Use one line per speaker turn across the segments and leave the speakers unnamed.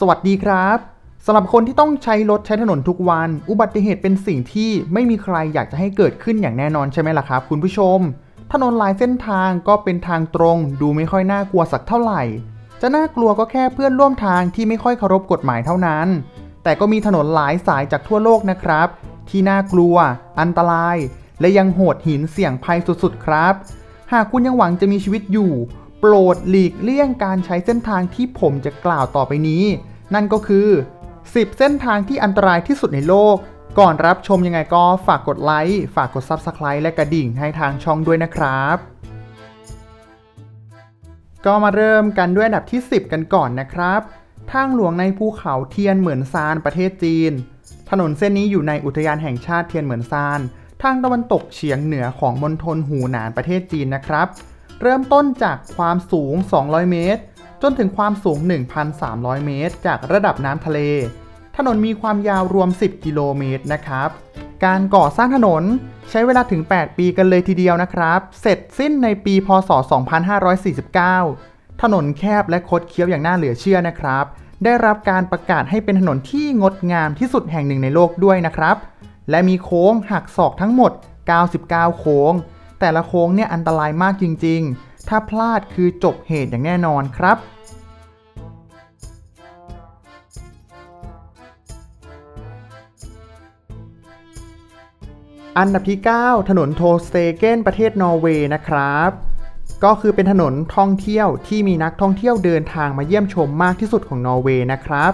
สวัสดีครับสำหรับคนที่ต้องใช้รถใช้ถนนทุกวัน อุบัติเหตุเป็นสิ่งที่ไม่มีใครอยากจะให้เกิดขึ้นอย่างแน่นอนใช่ไหมล่ะครับ คุณผู้ชม ถนนหลายเส้นทางก็เป็นทางตรง ดูไม่ค่อยน่ากลัวสักเท่าไหร่ จะน่ากลัวก็แค่เพื่อนร่วมทางที่ไม่ค่อยเคารพกฎหมายเท่านั้น แต่ก็มีถนนหลายสายจากทั่วโลกนะครับ ที่น่ากลัว อันตราย และยังโหดหินเสี่ยงภัยสุดๆครับ หากคุณยังหวังจะมีชีวิตอยู่ โปรดหลีกเลี่ยงการใช้เส้นทางที่ผมจะกล่าวต่อไปนี้ นั่นก็คือ 10 เส้นทางที่อันตรายที่สุดในโลก ก่อนรับชมยังไงก็ฝากกดไลค์ฝากกด Subscribe และกระดิ่งให้ทางช่องด้วยนะครับ ก็มาเริ่มกันด้วยอันดับที่ 10 กันก่อนนะครับทางหลวงในภูเขาเทียนเหมือนซานประเทศจีน ถนนเส้นนี้อยู่ในอุทยานแห่งชาติเทียนเหมือนซาน ทางตะวันตกเฉียงเหนือของมณฑลหูหนานประเทศจีนนะครับ เริ่มต้นจากความสูง 200 เมตร จนถึงความสูง 1,300 เมตร จากระดับน้ำทะเล ถนนมีความยาวรวม 10 กิโลเมตรนะครับ การก่อสร้างถนนใช้เวลาถึง 8 ปีกันเลยทีเดียวนะครับ เสร็จสิ้นในปี พศ 2549 ถนนแคบและคดเคี้ยวอย่างน่าเหลือเชื่อนะครับ ได้รับการประกาศให้เป็นถนนที่งดงามที่สุดแห่งหนึ่งในโลกด้วยนะครับ และมีโค้งหักศอกทั้งหมด 99 โค้ง แต่ละโค้งเนี่ยอันตรายมากจริง ๆ ถ้าพลาดคือจบเหตุอย่างแน่นอนครับอันดับที่ 9 ถนนโทสเตเกนประเทศนอร์เวย์นะครับ ก็คือเป็นถนนท่องเที่ยวที่มีนักท่องเที่ยวเดินทางมาเยี่ยมชมมากที่สุดของนอร์เวย์นะครับ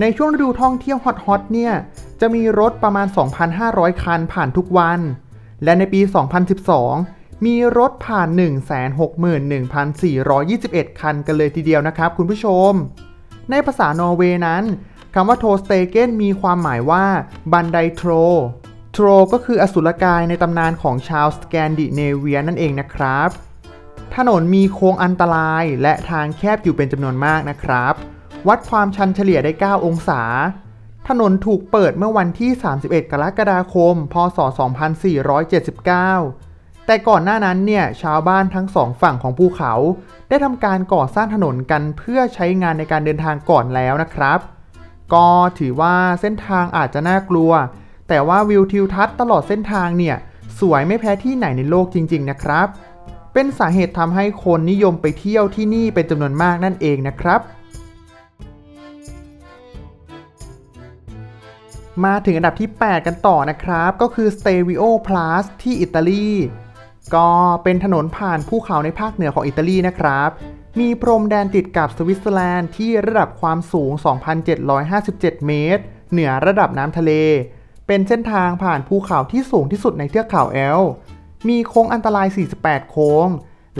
ในช่วงฤดูท่องเที่ยวฮอตๆเนี่ย จะมีรถประมาณ 2,500 คันผ่านทุกวัน และในปี 2012 มีรถผ่าน 161,421 คันกันเลยทีเดียวนะครับคุณผู้ชม ในภาษานอร์เวย์นั้นคำว่าโทสเตเกนมีความหมายว่าบันไดโทรโทรก็คืออสุรกายในตำนานของชาวสแกนดิเนเวียนั่นเองนะครับ ถนนมีโค้งอันตรายและทางแคบอยู่เป็นจำนวนมากนะครับ วัดความชันเฉลี่ยได้ 9 องศา ถนนถูกเปิดเมื่อวันที่ 31 กรกฎาคม พศ 2479 แต่ก่อนหน้านั้นเนี่ย ชาวบ้านทั้งสองฝั่งของภูเขา ได้ทำการก่อสร้างถนนกันเพื่อใช้งานในการเดินทางก่อนแล้วนะครับ ก็ถือว่าเส้นทางอาจจะน่ากลัว แต่ว่าวิวทิวทัศน์ตลอดเส้นทางเนี่ย สวยไม่แพ้ที่ไหนในโลกจริง ๆ นะครับ เป็นสาเหตุทำให้คนนิยมไปเที่ยวที่นี่เป็นจำนวนมากนั่นเองนะครับ มาถึงอันดับที่ 8 กันต่อนะครับ ก็คือ Stevio Plus ที่อิตาลี ก็เป็นถนนผ่านภูเขาในภาคเหนือของอิตาลีนะครับ มีพรมแดนติดกับสวิตเซอร์แลนด์ที่ระดับความสูง 2,757 เมตร เหนือระดับน้ำทะเล เป็นเส้นทางผ่านภูเขาที่สูงที่สุดในเทือกเขาแอล มีโค้งอันตราย 48 โค้ง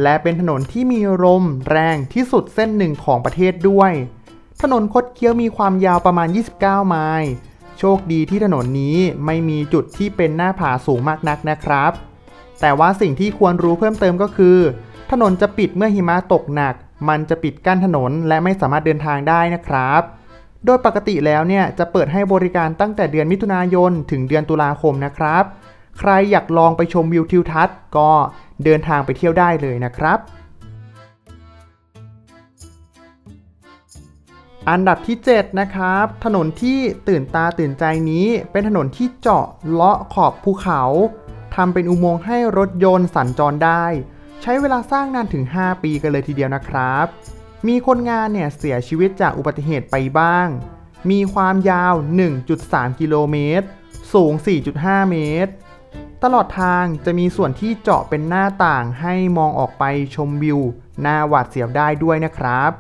และเป็นถนนที่มีลมแรงที่สุดเส้นหนึ่งของประเทศด้วย ถนนคดเคี้ยวมีความยาวประมาณ 29 ไมล์ โชคดีที่ถนนนี้ไม่มีจุดที่เป็นหน้าผาสูงมากนักนะครับ แต่ว่าสิ่งที่ควรรู้เพิ่มเติมก็คือ ถนนจะปิดเมื่อหิมะตกหนัก มันจะปิดกั้นถนนและไม่สามารถเดินทางได้นะครับ โดยปกติแล้วเนี่ยจะเปิดให้บริการตั้งแต่เดือนมิถุนายนถึงเดือนตุลาคมนะครับ ใครอยากลองไปชมวิวทิวทัศน์ก็เดินทางไปเที่ยวได้เลยนะครับ อันดับที่ 7 นะครับ ถนนที่ตื่นตาตื่นใจนี้เป็นถนนที่เจาะเลาะขอบภูเขาทำเป็นอุโมงค์ให้รถยนต์สัญจรได้ ใช้เวลาสร้างนานถึง 5 ปีกันเลยทีเดียวนะครับ มีคนงานเนี่ยเสียชีวิตจากอุบัติเหตุไปบ้าง มีความยาว 1.3 กิโลเมตร สูง 4.5 เมตร ตลอดทางจะมีส่วนที่เจาะเป็นหน้าต่างให้มองออกไปชมวิวหน้าหวาดเสียวได้ด้วยนะครับ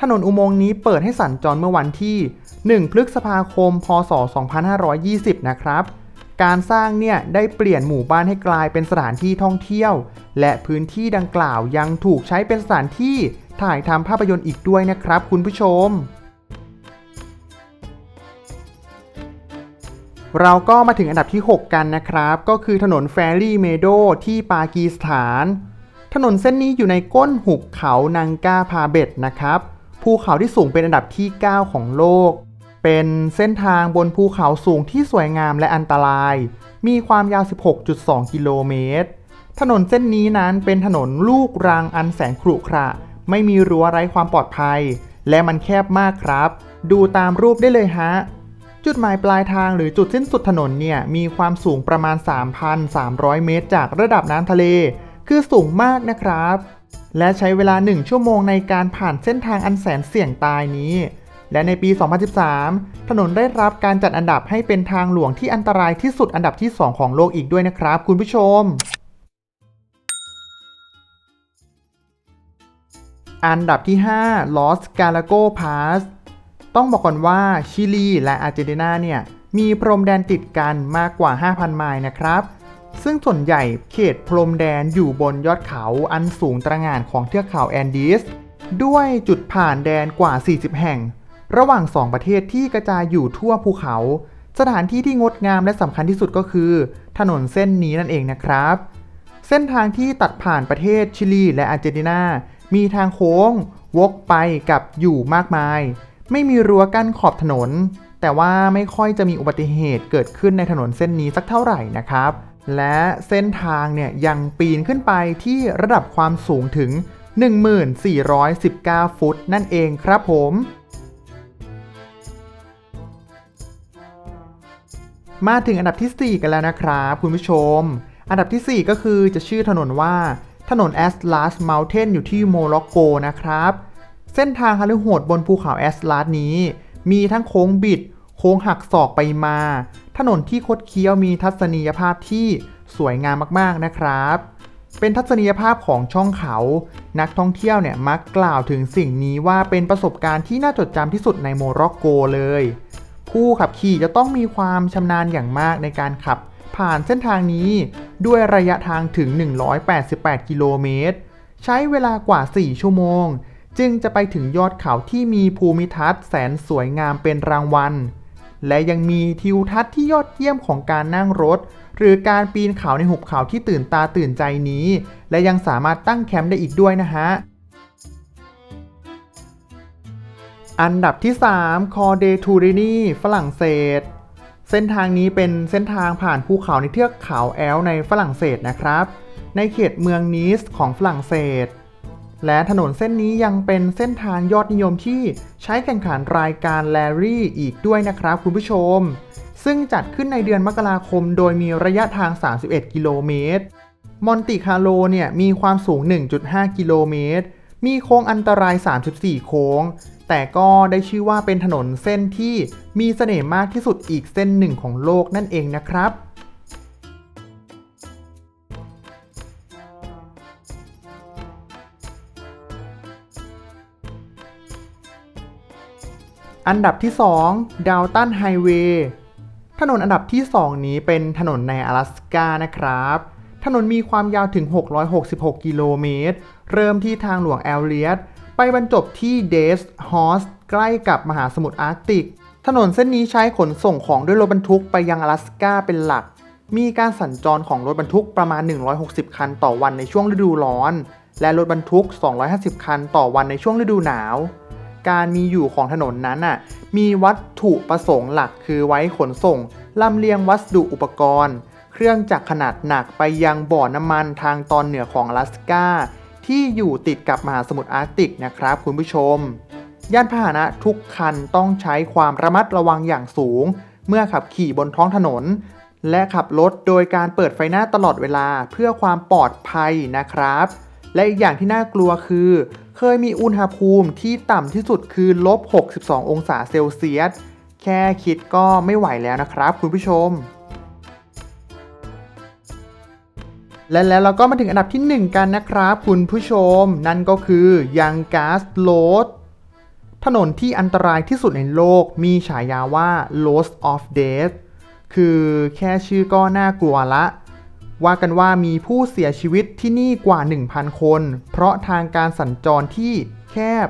ถนนอุโมงค์นี้เปิดให้สัญจรเมื่อวันที่ 1 พฤษภาคม พศ 2520 นะครับ การสร้างเนี่ยได้เปลี่ยนหมู่บ้านให้กลายเป็นสถานที่ท่องเที่ยว และพื้นที่ดังกล่าวยังถูกใช้เป็นสถานที่ถ่ายทำภาพยนตร์อีกด้วยนะครับคุณผู้ชม เราก็มาถึงอันดับที่ 6 กันนะครับ ก็คือถนนแฟรี่เมโดที่ปากีสถาน ถนนเส้นนี้อยู่ในก้นหุบเขานังกาพาเบตนะครับ ภูเขาที่สูงเป็นอันดับที่ 9 ของโลก เป็นเส้นทางบนภูเขาสูงที่สวยงามและอันตราย มีความยาว 16.2 กิโลเมตร ถนนเส้นนี้นั้นเป็นถนนลูกรังอันแสนขรุขระ ไม่มีรั้วไร้ความปลอดภัย และมันแคบมากครับ ดูตามรูปได้เลยฮะ จุดหมายปลายทางหรือจุดสิ้นสุดถนนเนี่ยมีความสูงประมาณ 3,300 เมตร จากระดับน้ำทะเล คือสูงมากนะครับ และใช้เวลา 1 ชั่วโมงในการผ่านเส้นทางอันแสนเสี่ยงตายนี้ และในปี 2013 ถนนได้รับการจัดอันดับให้เป็นทางหลวงที่อันตรายที่สุดอันดับที่ 2 ของโลกอีกด้วยนะครับ คุณผู้ชม อันดับที่ 5 Los Galagos Pass ต้องบอกก่อนว่าชิลีและอาร์เจนตินาเนี่ยมีพรมแดนติดกันมากกว่า 5,000 ไมล์นะครับ ซึ่งส่วนใหญ่เขตพรมแดนอยู่บนยอดเขาอันสูงตระหง่านของเทือกเขาแอนดีส ด้วยจุดผ่านแดนกว่า 40 แห่ง ระหว่าง 2 ประเทศที่กระจายอยู่ทั่วภูเขา สถานที่ที่งดงามและสำคัญที่สุดก็คือ ถนนเส้นนี้นั่นเองนะครับ เส้นทางที่ตัดผ่านประเทศชิลีและอาร์เจนตินา มีทางโค้ง วกไปกับอยู่มากมาย ไม่มีรั้วกั้นขอบถนน แต่ว่าไม่ค่อยจะมีอุบัติเหตุเกิดขึ้นในถนนเส้นนี้สักเท่าไหร่นะครับ และเส้นทางเนี่ยยังปีนขึ้นไปที่ระดับความสูงถึง 1419 ฟุตนั่นเองครับผมมาถึงอันดับทีสี่4 กันแล้วนะครับคุณผู้ชม อันดับทีสี่4 ก็คือจะชื่อถนนว่าถนน Atlas Mountain อยู่ที่โมร็อกโกนะครับ เส้นทางฮาลือโหดบนภูเขาแอสลาสนี้ มีทั้งโค้งบิด โค้งหักศอกไปมา ถนนที่คดเคี้ยวมีทัศนียภาพที่สวยงามมากๆนะครับ เป็นทัศนียภาพของช่องเขา นักท่องเที่ยวเนี่ยมักกล่าวถึงสิ่งนี้ว่าเป็นประสบการณ์ที่น่าจดจำที่สุดในโมร็อกโกเลย ผู้ขับขี่จะต้องมีความชำนาญอย่างมากในการขับ ผ่านเส้นทางนี้ด้วยระยะทางถึง 188 กิโลเมตร ใช้เวลากว่า 4 ชั่วโมง จึงจะไปถึงยอดเขาที่มีภูมิทัศน์แสนสวยงามเป็นรางวัล และยังมีทิวทัศน์ที่ยอดเยี่ยมของการนั่งรถ หรือการปีนเขาในหุบเขาที่ตื่นตาตื่นใจนี้ และยังสามารถตั้งแคมป์ได้อีกด้วยนะฮะอันดับที่ 3 คอเดทูรินีฝรั่งเศส เส้นทางนี้เป็นเส้นทางผ่านภูเขาในเทือกเขาแอลในฝรั่งเศสนะครับ ในเขตเมืองนีสของฝรั่งเศส และถนนเส้นนี้ยังเป็นเส้นทางยอดนิยมที่ใช้แข่งขันรายการแลรี่อีกด้วยนะครับคุณผู้ชม ซึ่งจัดขึ้นในเดือนมกราคมโดยมีระยะทาง 31 กิโลเมตร มอนติคาร์โลเนี่ยมีความสูง 1.5 กิโลเมตร มีโค้งอันตราย 34 โค้ง แต่ก็ได้ชื่อว่าเป็นถนนเส้นที่มีเสน่ห์มากที่สุดอีกเส้นหนึ่งของโลกนั่นเองนะครับ อันดับที่ 2 ดาวตันไฮเวย์ ถนนอันดับที่ 2 นี้เป็นถนนใน阿拉斯กานะครับ ถนนมีความยาวถึง 666 กิโลเมตร เริ่มที่ทางหลวงแอลเลียต ไปบรรจบที่เดสฮอสใกล้กับมหาสมุทรอาร์กติก ถนนเส้นนี้ใช้ขนส่งของด้วยรถบรรทุกไปยัง阿拉斯กาเป็นหลัก มีการสัญจรของรถบรรทุกประมาณ 160 คันต่อวันในช่วงฤดูร้อน และรถบรรทุก 250 คันต่อวันในช่วงฤดูหนาว การมีอยู่ของถนนนั้นน่ะมีวัตถุประสงค์หลักคือไว้ขนส่งลำเลียงวัสดุอุปกรณ์ เครื่องจักรขนาดหนักไปยังบ่อน้ำมันทางตอนเหนือของลาสกาที่อยู่ติดกับมหาสมุทรอาร์กติกนะครับคุณผู้ชม ยานพาหนะทุกคันต้องใช้ความระมัดระวังอย่างสูง เมื่อขับขี่บนท้องถนน และขับรถโดยการเปิดไฟหน้าตลอดเวลาเพื่อความปลอดภัยนะครับ และอีกอย่างที่น่ากลัวคือ เคยมีอุณหภูมิที่ต่ำที่สุดคือลบ 62 องศาเซลเซียส แค่คิดก็ไม่ไหวแล้วนะครับคุณผู้ชม และแล้วเราก็มาถึงอันดับที่ 1 กันนะครับคุณผู้ชม นั่นก็คือยังกาสโ a ดถนนที่อันตรายที่สุดในโลกมีฉายาว่า Lost of Death คือแค่ชื่อก็น่ากลัวละ ว่ากันว่ามีผู้เสียชีวิตที่นี่กว่า 1,000 คน เพราะทางการสัญจรที่แคบ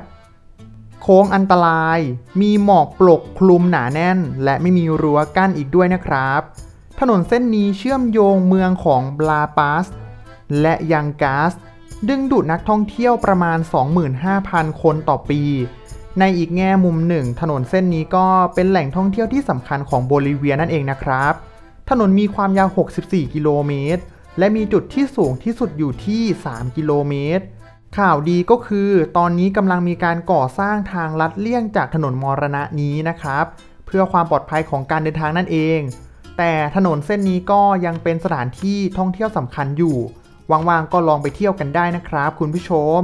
โค้งอันตราย มีหมอกปกคลุมหนาแน่น และไม่มีรั้วกั้นอีกด้วยนะครับ ถนนเส้นนี้เชื่อมโยงเมืองของบลาปาส และยังกาส ดึงดูดนักท่องเที่ยวประมาณ 25,000 คนต่อปี ในอีกแง่มุมหนึ่ง ถนนเส้นนี้ก็เป็นแหล่งท่องเที่ยวที่สำคัญของโบลิเวียนั่นเองนะครับ ถนนมีความยาว 64 กิโลเมตร และมีจุดที่สูงที่สุดอยู่ที่ 3 กิโลเมตร ข่าวดีก็คือ ตอนนี้กำลังมีการก่อสร้างทางลัดเลี่ยงจากถนนมรณะนี้นะครับ เพื่อความปลอดภัยของการเดินทางนั่นเอง แต่ถนนเส้นนี้ก็ยังเป็นสถานที่ท่องเที่ยวสำคัญอยู่ ว่างๆก็ลองไปเที่ยวกันได้นะครับ คุณผู้ชม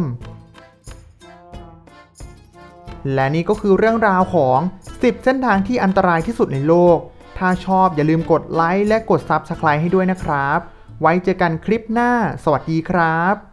และนี่ก็คือเรื่องราวของ 10 เส้นทางที่อันตรายที่สุดในโลก ถ้าชอบอย่าลืมกดไลค์และกด Subscribe ให้ด้วยนะครับ ไว้เจอกันคลิปหน้า สวัสดีครับ